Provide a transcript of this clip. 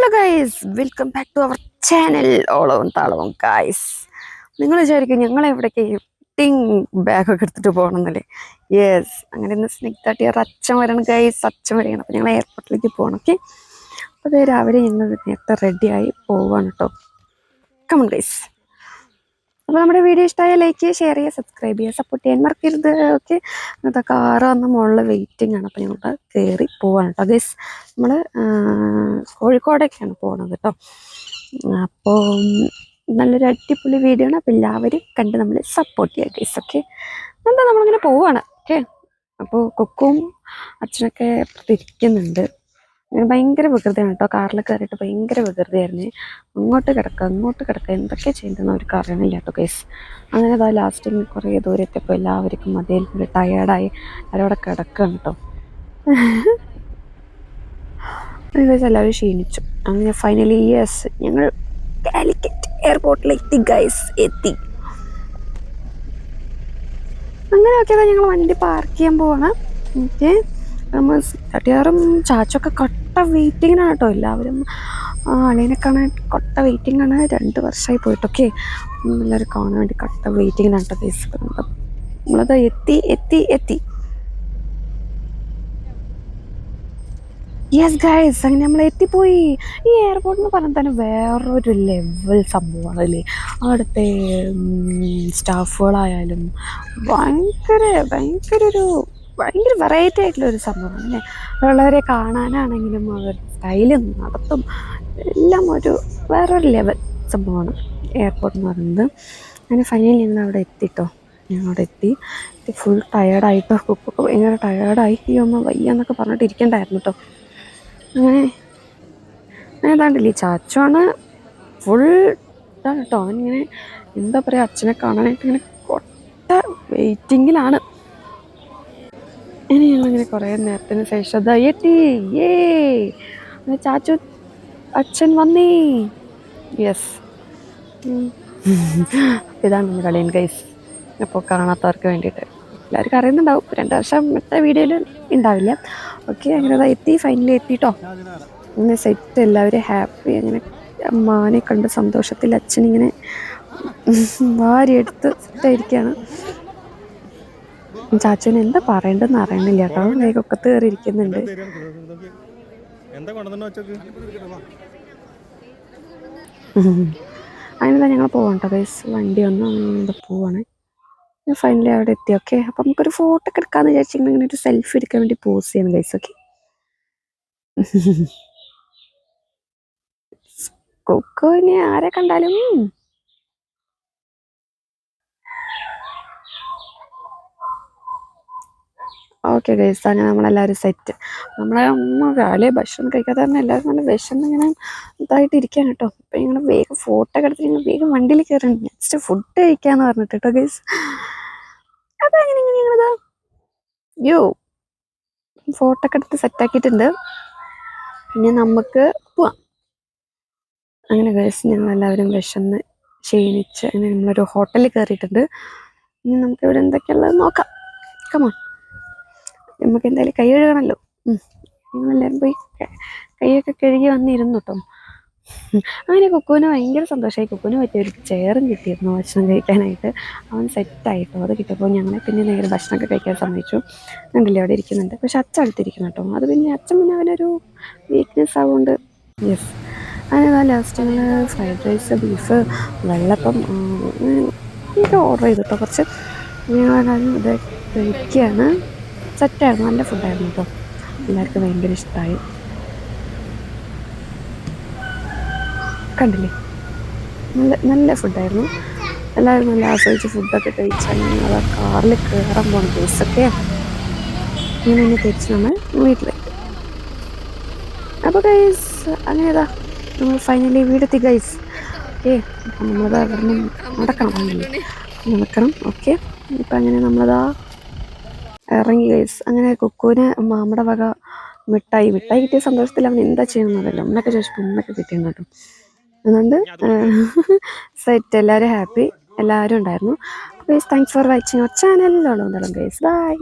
Hello guys welcome back to our channel ഓളവും താളവും guys നിങ്ങൾ വിചാരിക്കും ഞങ്ങൾ എവിടേക്ക് ടിങ് ബാഗൊക്കെ എടുത്തിട്ട് പോകണമെന്നല്ലേ? യെസ് അങ്ങനെ ഇന്ന് സ്നിക് അവർ അച്ഛൻ വരണം ഗൈസ് അച്ഛൻ വരികയാണ്. അപ്പോൾ ഞങ്ങൾ എയർപോർട്ടിലേക്ക് പോകണം ഓക്കെ അപ്പോൾ രാവിലെ ഞങ്ങൾ നേരത്തെ റെഡിയായി പോവാണ് കേട്ടോ കമൺ ഗൈസ് അപ്പോൾ നമ്മുടെ വീഡിയോ ഇഷ്ടമായ ലൈക്ക് ചെയ്യുക ഷെയർ ചെയ്യുക സബ്സ്ക്രൈബ് ചെയ്യുക സപ്പോർട്ട് ചെയ്യാൻ മറക്കരുത്. ഓക്കെ ഇന്നത്തെ കാറ് വന്ന് മുകളിൽ വെയിറ്റിംഗ് ആണ്. അപ്പോൾ ഞങ്ങൾ കയറി പോവാണ് കേട്ടോ. ഗസ് നമ്മൾ കോഴിക്കോടൊക്കെയാണ് പോകുന്നത് കേട്ടോ. അപ്പോൾ നല്ലൊരു അടിപൊളി വീഡിയോ ആണ്. അപ്പോൾ എല്ലാവരും കണ്ട് നമ്മൾ സപ്പോർട്ട് ചെയ്യുക ഗൈസ് ഓക്കെ എന്താ നമ്മളിങ്ങനെ പോവുകയാണ് ഓക്കെ അപ്പോൾ കൊക്കും അച്ഛനൊക്കെ ഇരിക്കുന്നുണ്ട്. ഭയങ്കര വികൃതിയാണ് കേട്ടോ. കാറിൽ കയറിയിട്ട് ഭയങ്കര വികൃതിയായിരുന്നു. അങ്ങോട്ട് കിടക്കുക അങ്ങോട്ട് കിടക്കുക എന്തൊക്കെ ചെയ്യുന്നതെന്ന് അവർക്ക് അറിയണില്ല കേട്ടോ കേസ് അങ്ങനെ അതാ ലാസ്റ്റിൽ കുറേ ദൂരത്തെപ്പോൾ എല്ലാവർക്കും മതിയിൽ ടയേർഡായി അവരവിടെ കിടക്കുകയാണ് കേട്ടോ. ഗൈസ് എല്ലാവരും ക്ഷീണിച്ചു. അങ്ങനെ ഫൈനലി യെസ് ഞങ്ങൾ കാലിക്കറ്റ് എയർപോർട്ടിൽ എത്തി ഗൈസ് എത്തി. അങ്ങനെ ഓക്കെ ഞങ്ങൾ വണ്ടി പാർക്ക് ചെയ്യാൻ പോവാണ്. ഓക്കെ നമ്മൾ ചാച്ചൊക്കെ കട്ട വെയിറ്റിങ്ങിനാണ് കേട്ടോ എല്ലാവരും. അളിയനെ കാണാൻ കൊട്ട വെയിറ്റിംഗ് ആണ് രണ്ട് വർഷമായി പോയിട്ടൊക്കെ. എല്ലാവരും കാണാൻ വേണ്ടി കൊട്ട വെയിറ്റിങ്ങിനാണ് കേട്ടോ കേസ് നമ്മളത് എത്തി എത്തി എത്തി. യെസ് ഗൈസ് അങ്ങനെ നമ്മൾ എത്തിപ്പോയി. ഈ എയർപോർട്ട് എന്ന് പറഞ്ഞാൽ തന്നെ വേറൊരു ലെവൽ സംഭവമാണ് അല്ലേ അവിടുത്തെ സ്റ്റാഫുകളായാലും ഭയങ്കര ഭയങ്കര ഒരു ഭയങ്കര വെറൈറ്റി ആയിട്ടുള്ള ഒരു സംഭവമാണ് അല്ലേ? ഉള്ളവരെ കാണാനാണെങ്കിലും അവർ സ്റ്റൈലും നടത്തും എല്ലാം ഒരു വേറൊരു ലെവൽ സംഭവമാണ്. എയർപോർട്ട് എന്ന് പറയുന്നത്. അങ്ങനെ ഫൈനലി ഞങ്ങൾ അവിടെ എത്തിട്ടോ ഞങ്ങൾ അവിടെ എത്തി. ഫുൾ ടയേർഡായിട്ടോ കുക്കൊക്കെ ഭയങ്കര ടയേർഡായി ഈ ഒന്ന് വയ്യ എന്നൊക്കെ പറഞ്ഞിട്ട് ഇരിക്കണ്ടായിരുന്നു കേട്ടോ അങ്ങനെ അങ്ങനെ ഏതാണ്ടില്ലേ ചാച്ചുവാണ് ഫുൾ ഇതാണ് കേട്ടോ അവനിങ്ങനെ എന്താ പറയുക അച്ഛനെ കാണാനായിട്ട് ഇങ്ങനെ കൊട്ട വെയിറ്റിങ്ങിലാണ് ഇനി ഞങ്ങളിങ്ങനെ കുറേ നേരത്തിന് ശേഷം. എത്തി ഏ ചാച്ചു അച്ഛൻ വന്നേ. യെസ്. ഇതാണ് നമ്മുടെ കളിയൻ ഗൈസ് അപ്പോൾ കാണാത്തവർക്ക് വേണ്ടിയിട്ട്. എല്ലാവർക്കും അറിയുന്നുണ്ടാവും. രണ്ട് വർഷം മറ്റേ വീഡിയോയിൽ ഉണ്ടാവില്ല ഓക്കെ അങ്ങനെ അതാ എത്തി ഫൈനലി എത്തിട്ടോ. അങ്ങനെ സെറ്റ് എല്ലാവരും ഹാപ്പി അങ്ങനെ അമ്മാനെ കണ്ട് സന്തോഷത്തിൽ അച്ഛനിങ്ങനെ വാരിയെടുത്ത് സെറ്റായിരിക്കുകയാണ് ചാച്ചന് എന്താ പറയണ്ടെന്ന് അറിയണില്ല കേട്ടോ. വേഗമൊക്കെ കയറി ഇരിക്കുന്നുണ്ട് ഞങ്ങൾ പോകണ്ട ബൈസ് വണ്ടി ഒന്ന് അങ്ങനെ പോവാണ്. ഫൈനലി അവിടെ എത്തി. ഓക്കെ അപ്പം നമുക്കൊരു ഫോട്ടോ ഒക്കെ എടുക്കാന്ന് വിചാരിച്ചിങ്ങനെ ഇങ്ങനെ ഒരു സെൽഫി എടുക്കാൻ വേണ്ടി പോസ് ചെയ്യണം ഗൈസ്. ഓക്കെ കൊക്കോനെ ആരെ കണ്ടാലും? ഓക്കെ ഗൈസ് അങ്ങനെ നമ്മളെല്ലാവരും സെറ്റ് നമ്മളെ രാവിലെ ഭക്ഷണം കഴിക്കാതെ തന്നെ എല്ലാവരും നല്ല വിശന്ന് ഇങ്ങനെ ഇതായിട്ട് ഇരിക്കാൻ കേട്ടോ അപ്പം ഇങ്ങനെ വേഗം ഫോട്ടോ എടുത്ത് ഞങ്ങൾ വേഗം വണ്ടിയിൽ കയറുന്നുണ്ട് നെക്സ്റ്റ് ഫുഡ് കഴിക്കാന്ന് പറഞ്ഞിട്ട് കേട്ടോ ഗൈസ് അപ്പം അങ്ങനെ ഇങ്ങനെ ഞങ്ങളിതാ യോ ഫോട്ടോ എടുത്ത് സെറ്റാക്കിയിട്ടുണ്ട് പിന്നെ നമുക്ക് പോവാം. അങ്ങനെ ഗൈസ് ഞങ്ങളെല്ലാവരും വിശന്ന് ക്ഷീണിച്ച് അങ്ങനെ നമ്മളൊരു ഹോട്ടലിൽ കയറിയിട്ടുണ്ട്. ഇനി നമുക്ക് ഇവിടെ എന്തൊക്കെയുള്ളത് നോക്കാം. കമോൺ നമുക്ക് എന്തായാലും കൈ കഴുകണമല്ലോ ഞങ്ങളെല്ലാവരും പോയി കൈയൊക്കെ കഴുകി വന്നിരുന്നു കേട്ടോ അങ്ങനെ കുക്കുവിന് ഭയങ്കര സന്തോഷമായി. കുക്കുവിന് പറ്റിയ ഒരു ചെയറും കിട്ടിയിരുന്നു ഭക്ഷണം കഴിക്കാനായിട്ട്. അവൻ സെറ്റായിട്ടോ? അത് കിട്ടിയപ്പോൾ ഞങ്ങളെ പിന്നെ നേരെ ഭക്ഷണമൊക്കെ കഴിക്കാൻ സമ്മതിച്ചു. കണ്ടില്ലേ അവിടെ ഇരിക്കുന്നുണ്ട്. പക്ഷെ അച്ഛൻ അടുത്തിരിക്കുന്നു കേട്ടോ അത് പിന്നെ അച്ഛൻ പിന്നെ അവനൊരു വീക്ക്നെസ് ആവുകൊണ്ട് യെസ് അങ്ങനെ ലാസ്റ്റ് ഞങ്ങൾ ഫ്രൈഡ് റൈസ് ബീഫ് വെള്ളപ്പം ഇതൊക്കെ ഓർഡർ ചെയ്തു കേട്ടോ കുറച്ച് ഇത് കഴിക്കുകയാണ് സെറ്റായിരുന്നു. നല്ല ഫുഡായിരുന്നു കേട്ടോ എല്ലാവർക്കും ഭയങ്കര ഇഷ്ടമായി കണ്ടില്ലേ? നല്ല നല്ല ഫുഡായിരുന്നു. എല്ലാവരും നല്ല ആസ്വദിച്ച് ഫുഡൊക്കെ കഴിച്ചാൽ ഞങ്ങൾ കാറിൽ കയറാൻ പോകുന്ന ദിവസമൊക്കെ ഇങ്ങനെ ഇനി തിരിച്ച് നമ്മൾ വീട്ടിലേക്ക്. അപ്പോൾ ഗൈസ് അങ്ങനെതാ നമ്മൾ ഫൈനലി വീടെത്തി ഗൈസ് ഓക്കെ നമ്മളത് അവിടെ നിന്ന് നടക്കണം. നടക്കണം ഓക്കെ ഇപ്പം അങ്ങനെ നമ്മളതാ ഇറങ്ങി ഗൈസ് അങ്ങനെ കുക്കുവിന് മാമയുടെ വക മിഠായി മിഠായി കിട്ടിയ സന്തോഷത്തിൽ അവൻ എന്താ ചെയ്യണമെന്നറിയില്ല ഉമ്മയൊക്കെ ചോദിച്ചപ്പോൾ ഉമ്മയൊക്കെ കിട്ടിയെന്ന് കേട്ടോ. അതുകൊണ്ട് സെറ്റ് എല്ലാവരും ഹാപ്പി എല്ലാവരും ഉണ്ടായിരുന്നു. Guys thanks for watching our ചാനലിലുള്ള guys by